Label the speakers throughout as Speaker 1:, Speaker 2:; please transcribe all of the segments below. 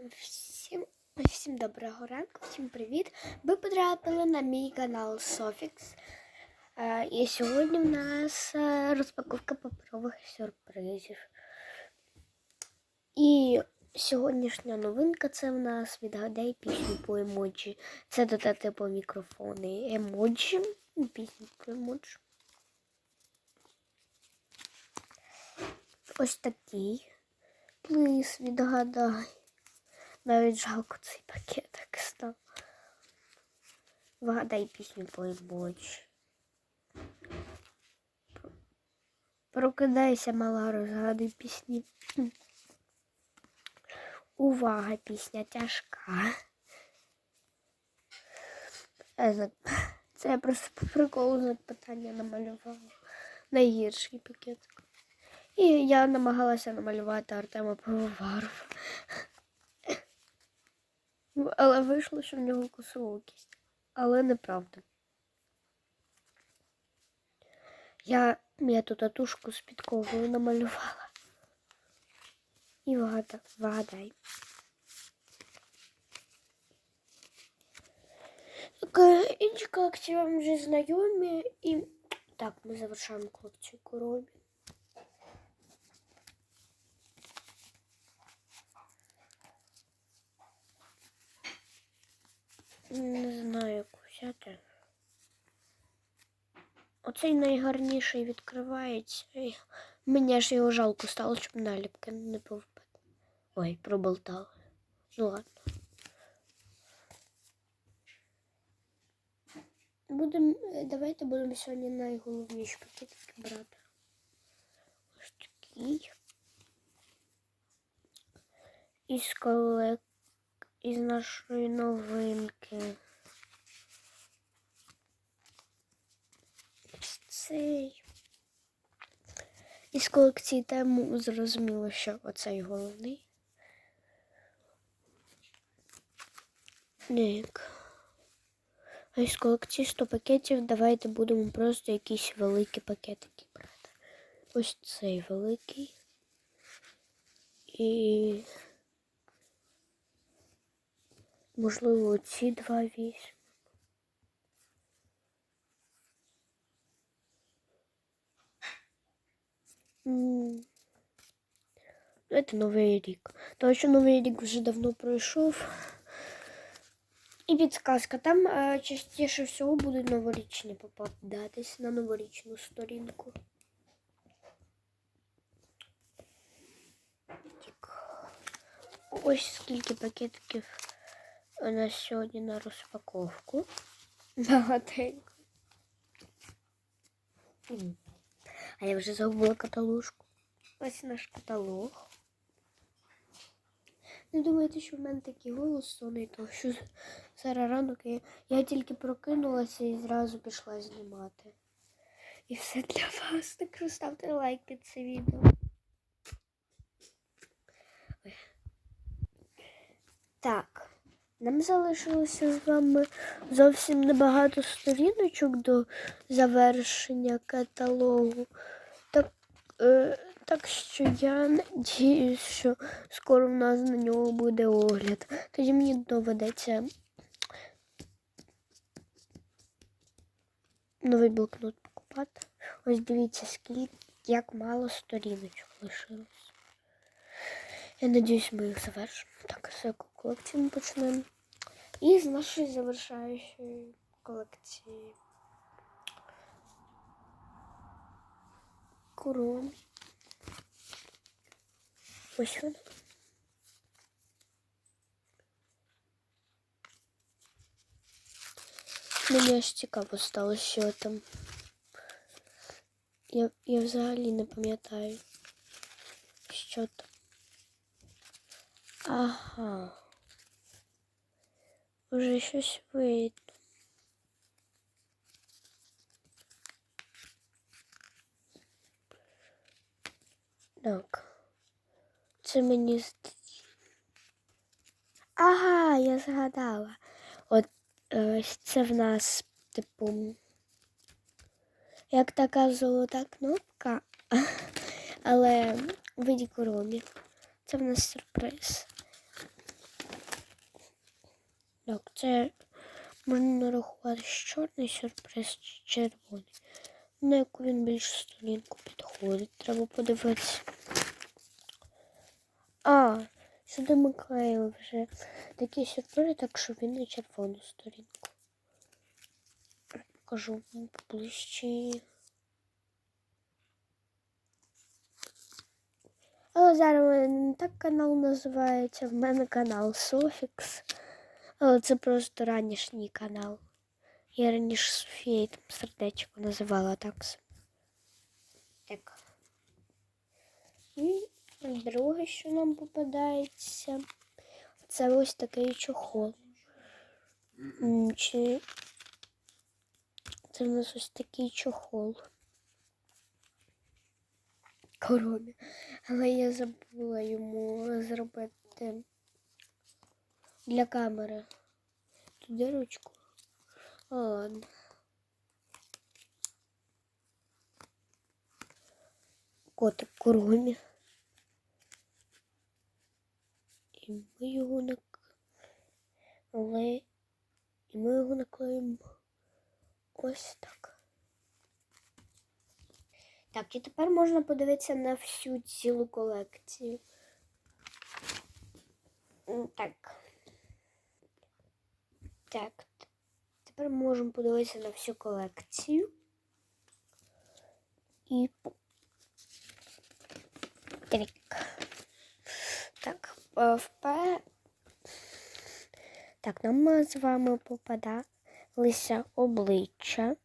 Speaker 1: Всім, всім доброго ранку, всім привіт! Ви потрапили на мій канал Софікс. Е, І сьогодні в нас е, розпаковка паперових сюрпризів. І сьогоднішня новинка це в нас відгадай пісню по емоджі. Це додати по мікрофони емоджі. Пісню по емоджі. Ось такий. Плиз, відгадай. Навіть жалко цей пакетик став. Вгадай пісню по. Прокидайся, мала, розгадуй пісні. Увага, пісня тяжка. Це я просто по приколу знак питання намалювала. Найгірший пакетик. І я намагалася намалювати Артема Пивоварова. Але вийшло, що в нього косоокість. Але неправда. Я, я ту татушку з підковою намалювала. І вгада, вгадай. Так, е, інші колекції вам вже знайомі. І так, ми завершаємо колекцію коробі. Не знаю, яку взяти. Оцей найгарніший відкривається. Мені ж його жалко стало, щоб наліпки не повпити. Ой, проболтали. Ну ладно. Будем, давайте будемо сьогодні найголовніші пакетики брати. Ось такий. Із колек... із нашої новинки. Цей. Із колекції тему зрозуміло, що оцей головний. Ник. А із колекції 100 пакетів давайте будемо просто якісь великі пакетики брати. Ось цей великий. І можливо ці два. М. Це новий рік. Тому що новий рік вже давно пройшов. І підсказка. Там е, частіше всього будуть новорічні попадатись на новорічну сторінку. Ось скільки пакетиків у нас сьогодні на розпаковку. Багатенько. А я вже забула каталужку. Ось наш каталог. Не думайте, що в мене такий голос сонний, тому що зараз ранок я, я тільки прокинулася і зразу пішла знімати. І все для вас. Так що ставте лайк під це відео. Так, нам залишилося з вами зовсім небагато сторіночок до завершення каталогу. Так, е, так що я надіюсь, що скоро в нас на нього буде огляд. Тоді мені доведеться новий блокнот покупати. Ось дивіться, скільки як мало сторіночок лишилось. Я надіюсь, ми їх завершимо. Так, з яку колекцію ми почнемо. І з нашої завершаючої колекції. Курон. Ось вона. Мені аж цікаво стало, що там. Я, я взагалі не пам'ятаю, що там. Ага. Уже щось видно. Так. Це мені Ага, я згадала. От ось це в нас, типу, як така золота кнопка, але в виді коробі. Це в нас сюрприз. Так, це можна нарахувати чорний сюрприз чи червоний. На яку він більше сторінку підходить. Треба подивитися. А, сюди ми вже такі сюрпризи, так що він на червону сторінку. Покажу вам поближче. Але зараз не так канал називається. В мене канал Софікс. Це просто ранішній канал. Я раніше Софією там сердечко називала так. Так. І друге, що нам попадається, це ось такий чохол. Чи... Це в нас ось такий чохол. Коробі. Але я забула йому зробити для камери. Туди ручку. Ладно. Котик коромі. І ми його нак... Але... І ми його наклеїмо ось так. Так, і тепер можна подивитися на всю цілу колекцію. Так. Так. Тепер можемо подивитися на всю колекцію. І по- так. Е, впе... Так, нам з вами попадалися обличчя.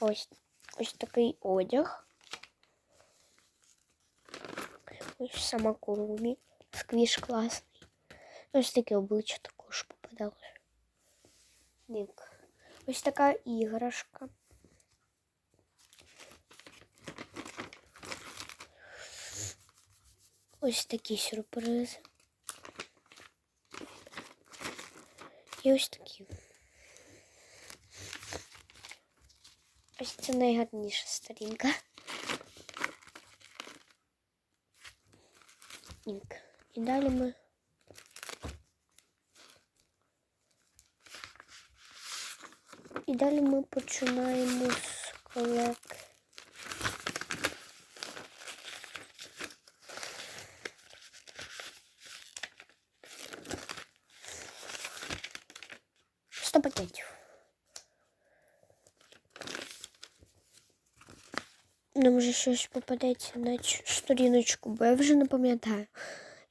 Speaker 1: Ось, ось такий одяг. Ось сама Курумі. Сквіш класний. Ось таке обличчя також попадалося. Так. Ось така іграшка. Ось такі сюрпризи. І ось такі. Ось це найгарніша сторінка. Так. І далі ми. І далі ми починаємо з колек. Сто пакетів. Нам вже щось попадеться на сторіночку, бо я вже не пам'ятаю.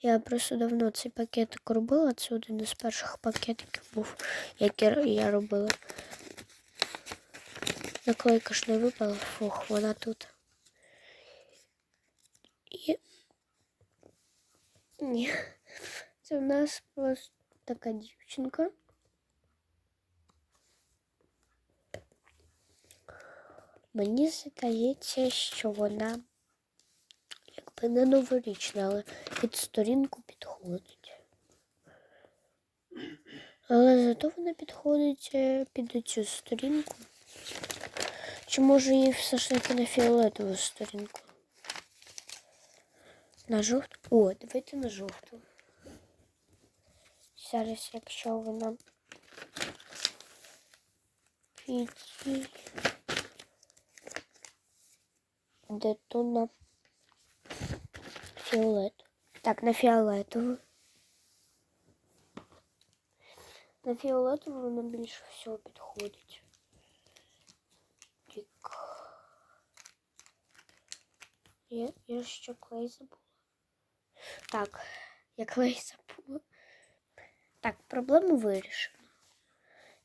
Speaker 1: Я просто давно цей пакетик робила. Це один із перших пакетиків був, який я робила. Наклейка ж не випала, фух, вона тут. І... Ні. Це в нас просто така дівчинка. Мені здається, що вона якби не новорічна, але під сторінку підходить. Але зато вона підходить е, під цю сторінку. Чи може її все ж таки на фіолетову сторінку? На жовту? О, давайте на жовту. Зараз, якщо вона підійде. Де то на фіолет. Так, на фіолетову. На фіолетову вона більше всього підходить. Так. Я, я ще клей забула. Так, я клей забула. Так, проблему вирішено.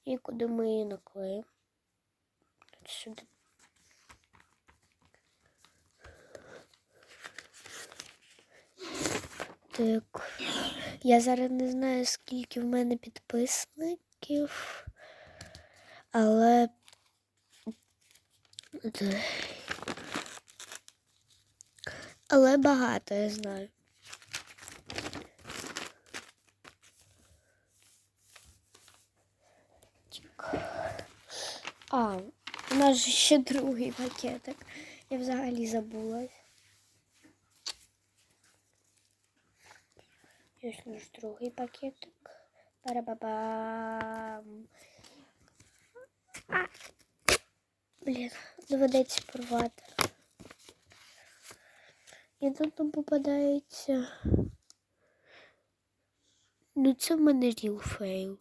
Speaker 1: І куди ми її наклеїмо? Сюди. Так. Я зараз не знаю, скільки в мене підписників, але. Але багато я знаю. А, у нас ще другий пакетик. Я взагалі забулась. Ось наш другий пакетик. Парабабам. А! Блін, доведеться порвати. І тут нам попадається. Ну, це в мене ріл фейл.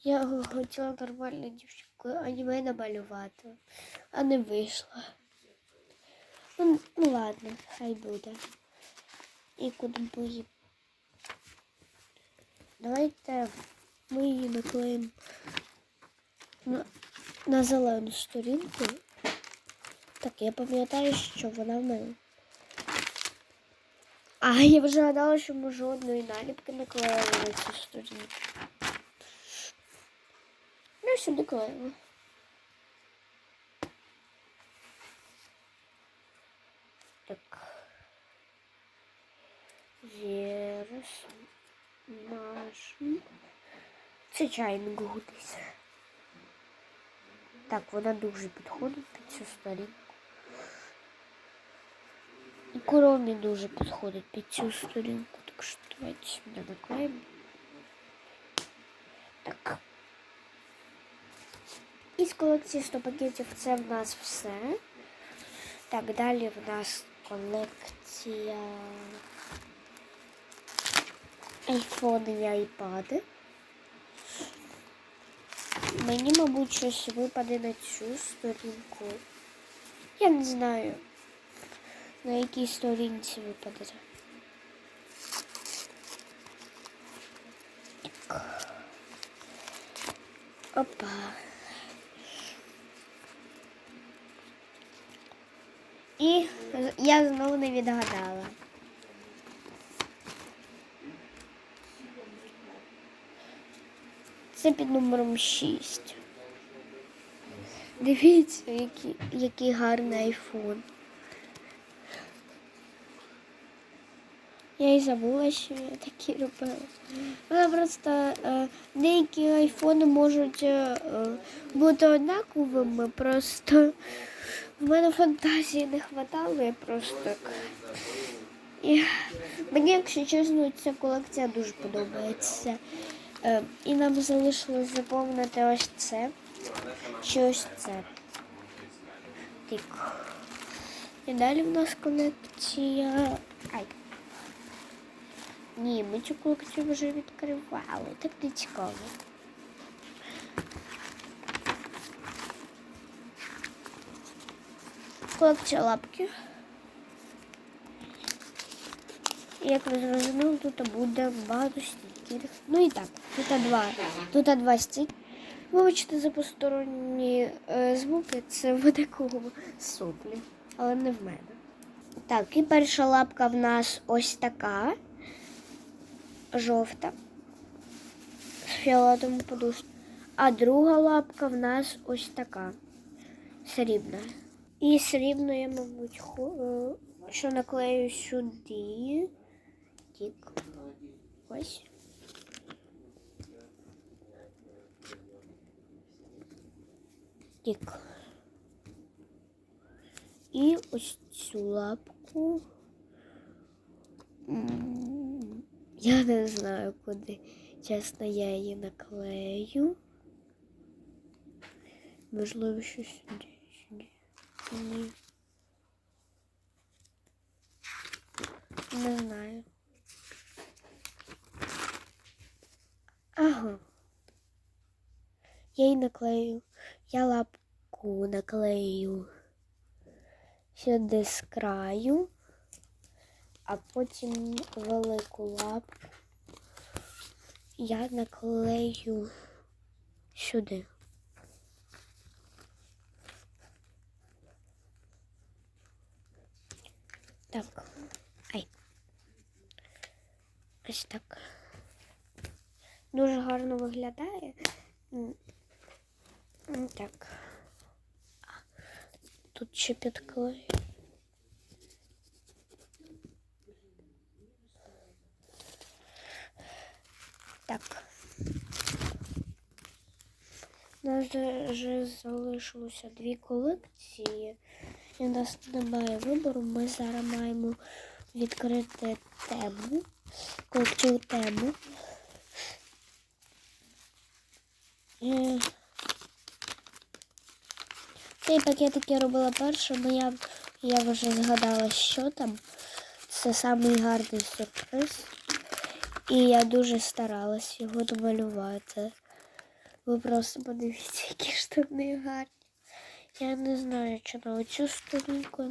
Speaker 1: Я хотіла нормально дівчинку аніме намалювати, а не вийшла. Ну, ну ладно, хай буде. І куди б її. Давайте ми її наклеїмо на, на зелену сторінку. Так, я пам'ятаю, що вона в мене. А я вже гадала, що ми жодної наліпки не клеїли на цю сторінку. Ну, все доклеїла. Так. Зараз наш. Це чайник. Так, вона дуже підходить під цю сторінку. І коромі дуже підходить під цю сторінку. Так що давайте сюди наклеїмо. Так. Із колекції 100 пакетів це в нас все. Так, далі в нас колекція айфони і айпади. Мені, мабуть, щось випаде на цю сторінку. Я не знаю, на якій сторінці випаде. Опа. І я знову не відгадала. Це під номером 6. Дивіться, який, який гарний айфон. Я і забула, що я такі робила. Вона просто е, деякі айфони можуть е, е, бути однаковими, просто в мене фантазії не хватало, я просто так. Мені, якщо чесно, ця колекція дуже подобається. Е, і нам залишилось заповнити ось це. Чи ось це. Так. І далі в нас колекція. Ай. Ні, ми цю колекцію вже відкривали. Так не цікаво. Колекція лапки. Як ви зрозуміли, тут буде багато стікерів. Ну і так, тут два. Тут два стікери. Вибачте за посторонні е, звуки, це в такого соплі, але не в мене. Так, і перша лапка в нас ось така. Жовта. З фіолетовим подушком. А друга лапка в нас ось така. Срібна. І срібну я, мабуть, е, що наклею сюди. Тік. Ось. Тік. І ось цю лапку. Я не знаю, куди. Чесно, я її наклею. Можливо, що сюди. сюди. Ні. Не знаю. Ага. Я її наклею. Я лапку наклею сюди з краю, а потім велику лапку я наклею сюди. Так. Ай. Ось так. Дуже гарно виглядає. Так. Тут ще підклею. Так. У нас вже залишилося дві колекції. І у нас немає вибору. Ми зараз маємо відкрити тему. колективну тему. Е, Цей пакетик я робила першим, і я, я вже згадала, що там. Це самий гарний сюрприз. І я дуже старалась його домалювати. Ви просто подивіться, які штани гарні. Я не знаю, чи на оцю сторінку.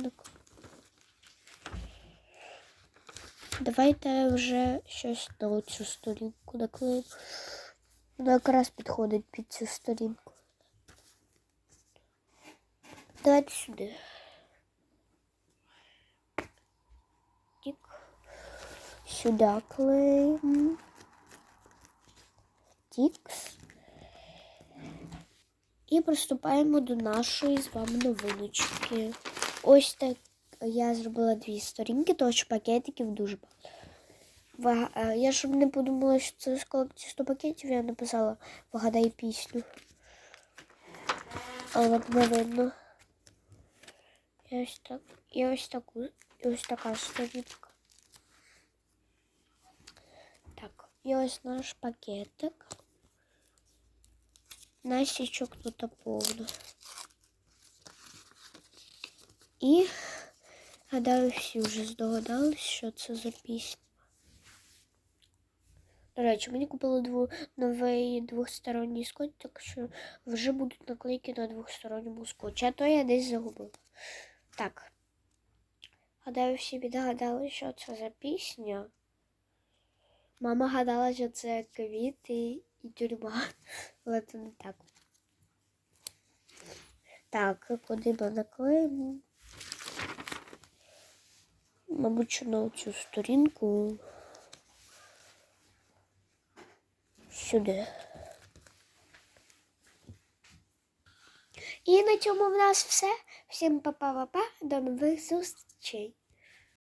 Speaker 1: Давайте вже щось на оцю сторінку наклеїмо. Воно якраз підходить під цю сторінку. Давайте сюди. Тік. Сюди клеїмо. Тікс. І приступаємо до нашої з вами новиночки. Ось так я зробила дві сторінки, тому що пакетиків дуже багато. Е, Я щоб не подумала, що це з колекції 100 пакетів, я написала Вгадай пісню. Але не видно. І ось так. І ось таку. І ось така сторінка. Так, і ось наш пакетик. Насічок тут повно. І гадаю, всі вже здогадались, що це за пісня. До речі, мені купили дву... новий двосторонній скотч, так що вже будуть наклейки на двосторонньому скотчі, а то я десь загубила. Так. Гадаю, всі відгадали, що це за пісня. Мама гадала, що це квіти і тюрма, але це не так. Так, куди ми наклеїмо? Мабуть, на цю сторінку. Сюди. І на цьому в нас все. Всім па-па-па-па. До нових зустрічей.